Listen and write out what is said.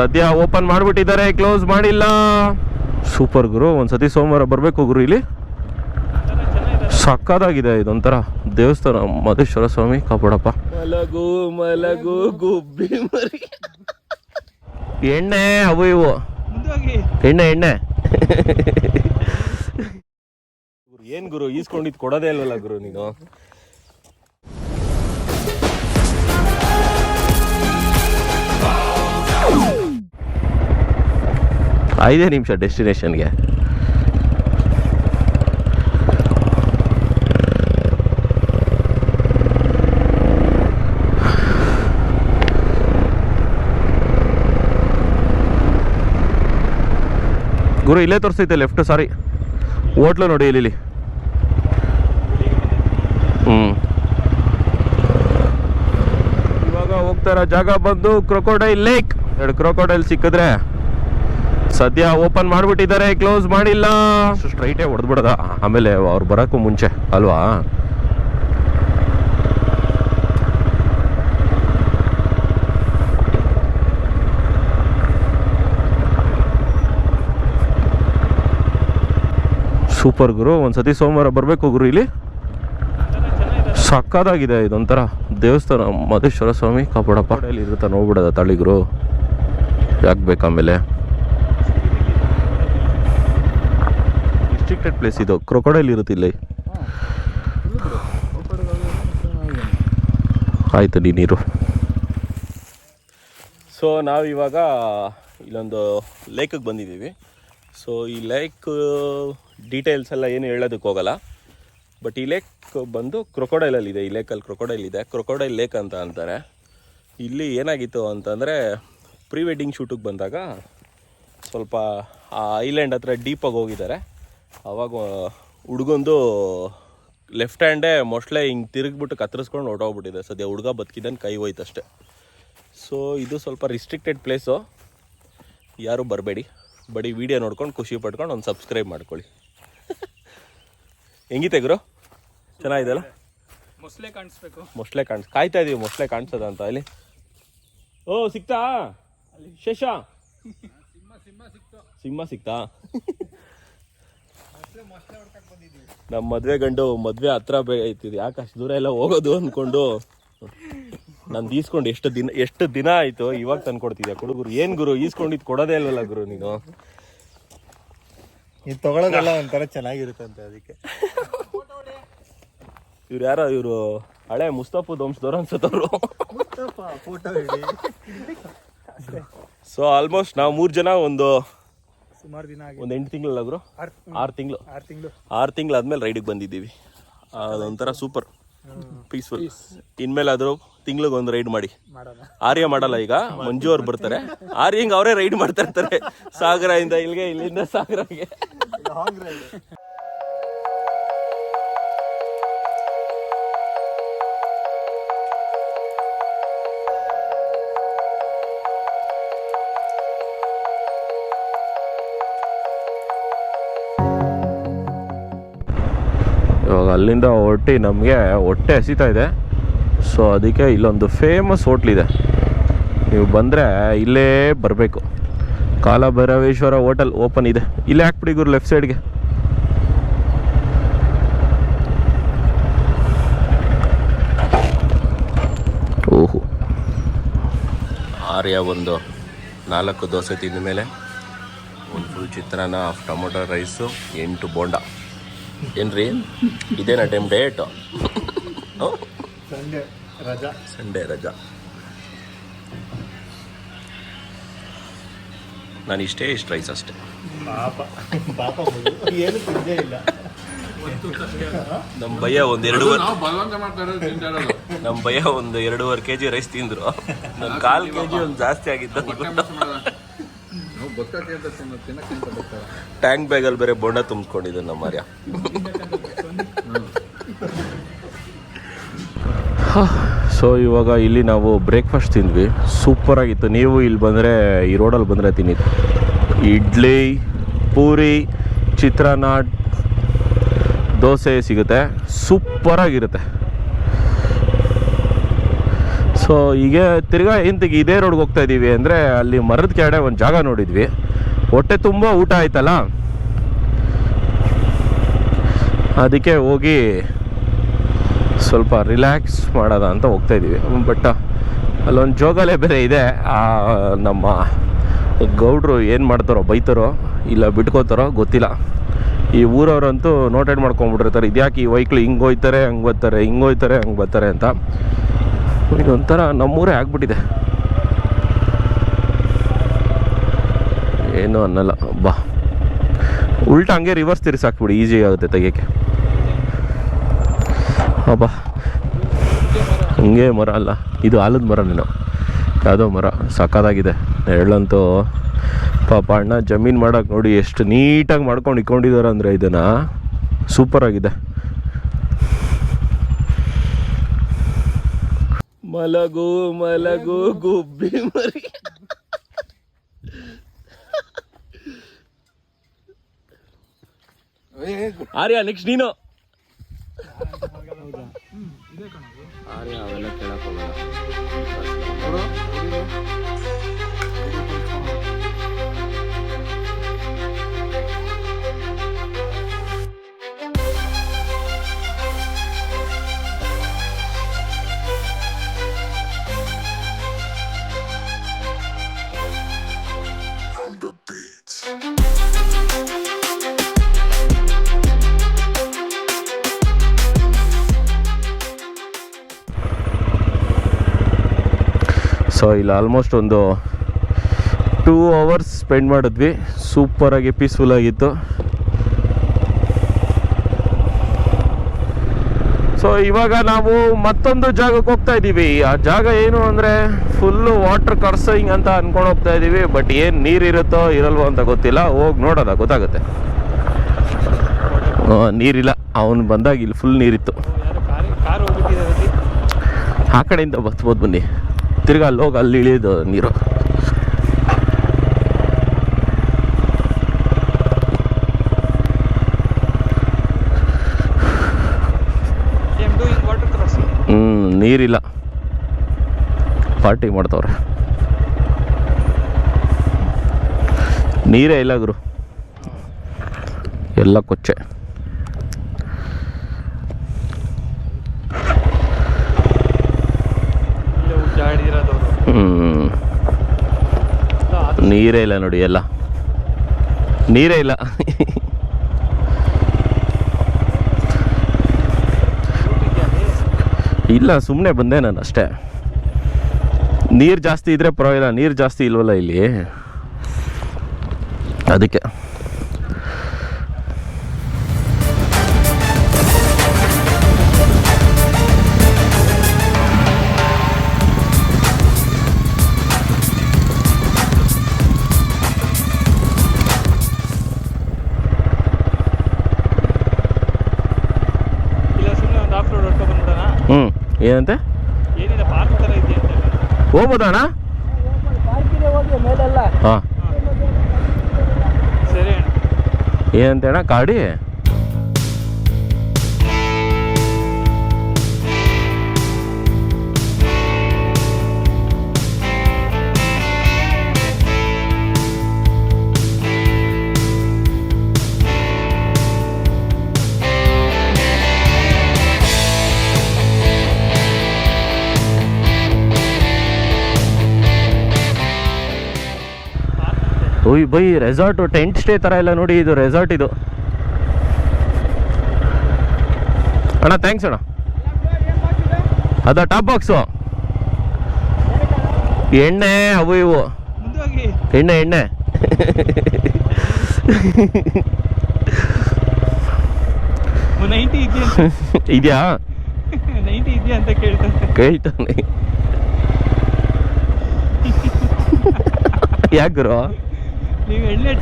ಸದ್ಯ ಓಪನ್ ಮಾಡಿಬಿಟ್ಟಿದ್ದಾರೆ ಕ್ಲೋಸ್ ಮಾಡಿಲ್ಲ. ಸೂಪರ್ ಗುರು ಒಂದ್ಸತಿ ಸೋಮವಾರ ಬರಬೇಕು ಗುರು ಇಲ್ಲಿ. ಸಕ್ಕದಾಗಿದೆ ಇದೊಂಥರ ದೇವಸ್ಥಾನ ಮಧೇಶ್ವರ ಸ್ವಾಮಿ ಕಾಪಾಡಪ್ಪ. ಮಲಗು ಮಲಗು ಗುಬ್ಬಿ ಮರಿ. ಎಣ್ಣೆ ಅವು ಇವು. ಎಣ್ಣೆ ಎಣ್ಣೆ. ಗುರು ಏನ್ ಗುರು ಈಸ್ಕೊಂಡಿದ್ ಕೊಡೋದೇ ಇಲ್ವಲ್ಲ ಗುರು ನೀನು? ಐದೇ ನಿಮಿಷ ಡೆಸ್ಟಿನೇಷನ್ಗೆ. ಗುರು, ಇಲ್ಲೇ ತೋರಿಸ್ತೈತೆ ಲೆಫ್ಟ್ ಸಾರಿ ಹೋಟ್ಲು ನೋಡಿ, ಇಲ್ಲಿ ಇಲ್ಲಿ. ಹ್ಞೂ ಇವಾಗ ಹೋಗ್ತಾ ಇರೋ ಜಾಗ ಬಂದು ಕ್ರೊಕೊಡೈಲ್ ಲೇಕ್ ಎರಡು ಕ್ರೊಕೊಡೈಲ್ ಸಿಕ್ಕಿದ್ರೆ ಸದ್ಯ ಓಪನ್ ಮಾಡಿಬಿಟ್ಟಿದ್ದಾರೆ, ಕ್ಲೋಸ್ ಮಾಡಿಲ್ಲ. ಸ್ಟ್ರೈಟೇ ಹೊಡೆದ್ಬಿಡದ. ಆಮೇಲೆ ಅವ್ರು ಬರೋಕ್ಕೂ ಮುಂಚೆ, ಅಲ್ವಾ? ಸೂಪರ್ ಗುರು, ಒಂದ್ಸತಿ ಸೋಮವಾರ ಬರಬೇಕು ಗುರು ಇಲ್ಲಿ. ಸಕ್ಕದಾಗಿದೆ ಇದೊಂಥರ. ದೇವಸ್ಥಾನ ಮಧೇಶ್ವರ ಸ್ವಾಮಿ ಕಾಪಾಡಪ್ಪ. ಇಲ್ಲಿ ಇರುತ್ತೆ ನೋಡ್ಬಿಡದ ತಳಿಗುರು ಯಾಕೆ ಬೇಕು ಆಮೇಲೆ ರಿಸ್ಟ್ರಿಕ್ಟೆಡ್ ಪ್ಲೇಸ್ ಇದು. ಕ್ರೊಕೊಡೈಲ್ ಇರುತ್ತೆ ಇಲ್ಲಿ. ಆಯ್ತು, ನೀ ನೀರು. ಸೊ ನಾವಿವಾಗ ಇಲ್ಲೊಂದು ಲೇಕಿಗೆ ಬಂದಿದ್ದೀವಿ. ಸೊ ಈ ಲೇಕ್ ಡೀಟೇಲ್ಸ್ ಎಲ್ಲ ಏನು ಹೇಳೋದಕ್ಕೆ ಹೋಗಲ್ಲ. ಬಟ್ ಈ ಲೇಕ್ ಬಂದು ಕ್ರೊಕೊಡೈಲಲ್ಲಿ ಇದೆ. ಈ ಲೇಕಲ್ಲಿ ಕ್ರೊಕೊಡೈಲ್ ಇದೆ. ಕ್ರೊಕೊಡೈಲ್ ಲೇಕ್ ಅಂತ ಅಂತಾರೆ. ಇಲ್ಲಿ ಏನಾಗಿತ್ತು ಅಂತಂದರೆ ಪ್ರೀ ವೆಡ್ಡಿಂಗ್ ಶೂಟಿಗೆ ಬಂದಾಗ ಸ್ವಲ್ಪ ಆ ಐಲ್ಯಾಂಡ್ ಹತ್ರ ಡೀಪಾಗಿ ಹೋಗಿದ್ದಾರೆ. ಅವಾಗ ಹುಡುಗಂದು ಲೆಫ್ಟ್ ಹ್ಯಾಂಡೇ ಮೋಸ್ಟ್ಲೆ ಹಿಂಗೆ ತಿರುಗ್ಬಿಟ್ಟು ಕತ್ತರಿಸ್ಕೊಂಡು ಹೊಟ್ಟೋಗ್ಬಿಟ್ಟಿದೆ ಸದ್ಯ ಹುಡುಗ ಬದುಕಿದ್ದಾನೆ ಕೈ ಹೋಯ್ತಷ್ಟೆ. ಸೊ ಇದು ಸ್ವಲ್ಪ ರಿಸ್ಟ್ರಿಕ್ಟೆಡ್ ಪ್ಲೇಸು ಯಾರೂ ಬರಬೇಡಿ. ಬಡಿ ವಿಡಿಯೋ ನೋಡ್ಕೊಂಡು ಖುಷಿ ಪಡ್ಕೊಂಡು ಒಂದು ಸಬ್ಸ್ಕ್ರೈಬ್ ಮಾಡ್ಕೊಳ್ಳಿ. ಹೆಂಗಿತೆ ಗುರು? ಚೆನ್ನಾಗಿದೆಲ್ಲ ಮೊಸಳೆ ಕಾಣಿಸ್ಬೇಕು. ಮೊಸ್ಲೆ ಕಾಣಿಸ್ ಕಾಯ್ತಾ ಇದೀವಿ ಮೊಸಳೆ ಕಾಣಿಸೋದ ಅಂತ. ಅಲ್ಲಿ. ಓ ಸಿಕ್ತಾ? ಶೇಷ? ಸಿಂಹ ಸಿಕ್ತಾ? ನಮ್ಮ ಮದ್ವೆ ಗಂಡು ಮದ್ವೆ ಹತ್ರ ಬೇಯ್ತಿದ್ ಯಾಕೆ ಅಷ್ಟು ದೂರ ಎಲ್ಲ ಹೋಗೋದು ಅನ್ಕೊಂಡು ನಾನು ಈಸ್ಕೊಂಡು ಎಷ್ಟು ದಿನ ಎಷ್ಟು ದಿನ ಆಯ್ತು? ಇವಾಗ ತಂದ್ಕೊಡ್ತಿದ್ಯಾ ಕುಡುಗರು ಗುರು? ಏನ್ ಗುರು? ಈಸ್ಕೊಂಡಿದ್ ಕೊಡೋದೇ ಇಲ್ವಲ್ಲ ಗುರು ನೀನು? ಇದು ತಗೊಳ್ಳೋದೆಲ್ಲ ಒಂಥರ ಚೆನ್ನಾಗಿರುತ್ತಂತೆ ಅದಕ್ಕೆ. ಇವ್ರು ಯಾರೋ ಇವರು ಹಳೆ ಮುಸ್ತಫು ವಂಶದವ್ರು ಅನ್ಸತ್ತವ್ರು ಸೊ ಆಲ್ಮೋಸ್ಟ್ ನಾವು ಮೂರು ಜನ ಒಂದು ಸುಮಾರು ದಿನ ಒಂದು ಎಂಟು ತಿಂಗಳಲ್ಲ ಗುರು? ಆರು ಆರು ತಿಂಗಳು. ಆರು ತಿಂಗಳು. ಆದ್ಮೇಲೆ ರೈಡಿಗೆ ಬಂದಿದ್ದೀವಿ. ಅದೊಂಥರ ಸೂಪರ್ ಪೀಸ್ಫುಲ್ ಇನ್ಮೇಲಾದರೂ ತಿಂಗ್ಳಿಗೆ ಒಂದು ರೈಡ್ ಮಾಡಿ. ಆರ್ಯ ಮಾಡಲ್ಲ ಈಗ ಮಂಜು ಅವ್ರು ಬರ್ತಾರೆ. ಆರ್ಯ ಹಿಂಗೆ ಅವರೇ ರೈಡ್ ಮಾಡ್ತಾ ಇರ್ತಾರೆ. ಸಾಗರದಿಂದ ಇಲ್ಲಿಗೆ ಇಲ್ಲಿಂದ ಸಾಗರಗೆ. ಇವಾಗ ಅಲ್ಲಿಂದ ಹೊಟ್ಟಿ ನಮಗೆ ಹೊಟ್ಟೆ ಹಸಿತಾ ಇದೆ. ಸೊ ಅದಕ್ಕೆ ಇಲ್ಲೊಂದು ಫೇಮಸ್ ಹೋಟ್ಲಿದೆ ನೀವು ಬಂದರೆ ಇಲ್ಲೇ ಬರಬೇಕು. ಕಾಲಭೈರವೇಶ್ವರ ಹೋಟೆಲ್ ಓಪನ್ ಇದೆ. ಇಲ್ಲೇ ಹಾಕ್ಬಿಡಿ ಗುರು ಲೆಫ್ಟ್ ಸೈಡ್ಗೆ ಓಹೋ. ಆರ್ಯ ಒಂದು ನಾಲ್ಕು ದೋಸೆ ತಿಂದ ಮೇಲೆ ಒಂದು ಫುಲ್ ಚಿತ್ರಾನ್ನ ಟೊಮೊಟೊ ರೈಸು ಎಂಟು ಬೋಂಡ. ಏನ್ರಿ? ಇದೇನ ಟೈಮ್ ಡೇಟ್ ಸಂಡೇ ರಜಾ. ಸಂಡೇ ರಜಾ. ನಾನು ಇಷ್ಟೇ ಇಷ್ಟು ರೈಸ್ ಅಷ್ಟೇ. ಪಾಪ. ಪಾಪ ಮಗು. ಏನು ತಿಂದೇ ಇಲ್ಲ. ನಮ್ಮ ಭಯ ಒಂದು ಎರಡೂವರೆ ನಮ್ಮ ಭಯ ಒಂದು ಎರಡೂವರೆ ಕೆ ಜಿ ರೈಸ್ ತಿಂದ್ರು. ನನ್ನ ಕಾಲು ಕೆ ಜಿ ಒಂದು ಜಾಸ್ತಿ ಆಗಿತ್ತು. ಬದುಕಕ್ಕೆ ಅಂತ ತಿನ್ನ- ಬರ್ತಾರೆ. ಟ್ಯಾಂಕ್ ಬ್ಯಾಗಲ್ಲಿ ಬೇರೆ ಬೋಂಡ ತುಂಬಿಕೊಂಡಿದ್ದೆ ನಮ್ಮ ಮಾರ್ಯ ಸೊ ಇವಾಗ ಇಲ್ಲಿ ನಾವು ಬ್ರೇಕ್ಫಾಸ್ಟ್ ತಿಂದ್ವಿ. ಸೂಪರ್ ಆಗಿತ್ತು. ನೀವು ಇಲ್ಲಿ ಬಂದರೆ ಈ ರೋಡಲ್ಲಿ ಬಂದರೆ ತಿನ್ನಿ. ಇಡ್ಲಿ ಪೂರಿ ಚಿತ್ರಾನ್ನ ದೋಸೆ ಸಿಗುತ್ತೆ. ಸೂಪರಾಗಿರುತ್ತೆ ಸೊ ಈಗ ತಿರ್ಗಾ ಇಂತಿಗೆ ಇದೇ ರೋಡ್ಗೆ ಹೋಗ್ತಾ ಇದ್ದೀವಿ ಅಂದರೆ ಅಲ್ಲಿ ಮರದ ಕೆಳಗಡೆ ಒಂದು ಜಾಗ ನೋಡಿದ್ವಿ. ಹೊಟ್ಟೆ ತುಂಬ ಊಟ ಆಯ್ತಲ್ಲ? ಅದಕ್ಕೆ ಹೋಗಿ ಸ್ವಲ್ಪ ರಿಲ್ಯಾಕ್ಸ್ ಮಾಡೋದ ಅಂತ ಹೋಗ್ತಾ ಇದ್ದೀವಿ ಬಟ್ ಅಲ್ಲೊಂದು ಜೋಗಾಲೆ ಬೇರೆ ಇದೆ. ನಮ್ಮ ಗೌಡ್ರು ಏನು ಮಾಡ್ತಾರೋ, ಬೈತಾರೋ, ಇಲ್ಲ ಬಿಟ್ಕೋತಾರೋ ಗೊತ್ತಿಲ್ಲ. ಈ ಊರವರಂತೂ ನೋಟೆಡ್ ಮಾಡ್ಕೊಂಡ್ಬಿಟ್ಟಿರ್ತಾರೆ. ಇದ್ಯಾಕೆ ಈ ವೈಕ್ಳು ಹಿಂಗೆ ಹೋಯ್ತಾರೆ, ಹಂಗೆ ಬರ್ತಾರೆ ಹಿಂಗೆ ಹೋಯ್ತಾರೆ, ಹಂಗೆ ಬರ್ತಾರೆ ಅಂತ. ಇದೊಂಥರ ನಮ್ಮೂರೇ ಆಗ್ಬಿಟ್ಟಿದೆ. ಏನು ಅನ್ನಲ್ಲ, ಬಾ. ಉಲ್ಟಾ ಹಂಗೆ ರಿವರ್ಸ್ ತಿರ್ಸಾಕ್ಬಿಡಿ ಈಸಿ ಆಗುತ್ತೆ ತೆಗಿಯೋಕ್ಕೆ. ಅಬ್ಬಾ ಹಂಗೆ ಮರ ಅಲ್ಲ, ಇದು ಆಲದ ಮರ ನೀನು. ಯಾವುದೋ ಮರ ಸಕ್ಕದಾಗಿದೆ ನೆರಳಂತೂ ಪಾಪ ಅಣ್ಣ ಜಮೀನು ಮಾಡೋಕೆ ನೋಡಿ ಎಷ್ಟು ನೀಟಾಗಿ ಮಾಡ್ಕೊಂಡು ಇಟ್ಕೊಂಡಿದ್ದಾರೆ ಅಂದರೆ ಇದನ್ನು. ಸೂಪರ್ ಆಗಿದೆ ಮಲಗು ಮಲಗು ಗುಬ್ಬಿ ಮರಿ ಆರ್ಯ ನೆಕ್ಸ್ಟ್ ನೀನು ಆರ್ಯ ಅವೆಲ್ಲ ಕೇಳಕ್ ಹೋಗಲ್ಲ ಸೊ ಇಲ್ಲಿ ಆಲ್ಮೋಸ್ಟ್ ಒಂದು ಟೂ ಅವರ್ಸ್ ಸ್ಪೆಂಡ್ ಮಾಡಿದ್ವಿ. ಸೂಪರಾಗಿ ಪೀಸ್ಫುಲ್ ಆಗಿತ್ತು. ಸೊ ಇವಾಗ ನಾವು ಮತ್ತೊಂದು ಜಾಗಕ್ಕೆ ಹೋಗ್ತಾ ಇದ್ದೀವಿ ಆ ಜಾಗ ಏನು ಅಂದರೆ ಫುಲ್ಲು ವಾಟರ್ ಕರ್ಸಿಂಗ್ ಅಂತ ಅಂದ್ಕೊಂಡು ಹೋಗ್ತಾ ಇದ್ದೀವಿ ಬಟ್ ಏನು ನೀರಿರುತ್ತೋ ಇರಲ್ವೋ ಅಂತ ಗೊತ್ತಿಲ್ಲ. ಹೋಗಿ ನೋಡೋದ ಗೊತ್ತಾಗುತ್ತೆ. ನೀರಿಲ್ಲ. ಅವನು ಬಂದಾಗ ಇಲ್ಲಿ ಫುಲ್ ನೀರಿತ್ತು. ಆ ಕಡೆಯಿಂದ ಬತ್ಬೋದು ಬನ್ನಿ. ತಿರ್ಗಾ ಅಲ್ಲಿ ಹೋಗಿ ಅಲ್ಲಿ ಇಳಿಯೋದು ನೀರು. ಹ್ಞೂ ನೀರಿಲ್ಲ. ಪಾರ್ಟಿ ಮಾಡ್ತವ್ರೆ. ನೀರೇ ಇಲ್ಲ ಗುರು. ಎಲ್ಲ ಕೊಚ್ಚೆ. ಹ್ಞೂ ನೀರೇ ಇಲ್ಲ ನೋಡಿ ಎಲ್ಲ. ನೀರೇ ಇಲ್ಲ. ಇಲ್ಲ ಸುಮ್ಮನೆ ಬಂದೆ ನಾನು ಅಷ್ಟೇ. ನೀರು ಜಾಸ್ತಿ ಇದ್ರೆ ಪರವಾಗಿಲ್ಲ ನೀರು ಜಾಸ್ತಿ ಇಲ್ವಲ್ಲ ಇಲ್ಲಿ? ಅದಕ್ಕೆ. ಏನಂತೆ? ಅಂತ ಹೋಗ್ಬೋದಣ್ಣ ಹಾಂ. ಸರಿ ಅಣ್ಣ. ಏನಂತೆ ಅಣ್ಣ ಕಾಡಿ ಓಯ್ ಬೈ ರೆಸಾರ್ಟು ಟೆಂಟ್ ಸ್ಟೇ ಥರ ಎಲ್ಲ ನೋಡಿ ಇದು ರೆಸಾರ್ಟ್ ಇದು. ಅಣ್ಣ ಥ್ಯಾಂಕ್ಸ್ ಅಣ್ಣ. ಅದ ಟಾಪ್ ಬಾಕ್ಸು ಎಣ್ಣೆ, ಅವು ಇವು. ಎಣ್ಣೆ ಎಣ್ಣೆ. ಇದೆಯಾ? ಅಂತ ಕೇಳ್ತಾನೆ. ಯಾಕೆ ಗುರು? ನೀವು ಎಣ್ಣೆ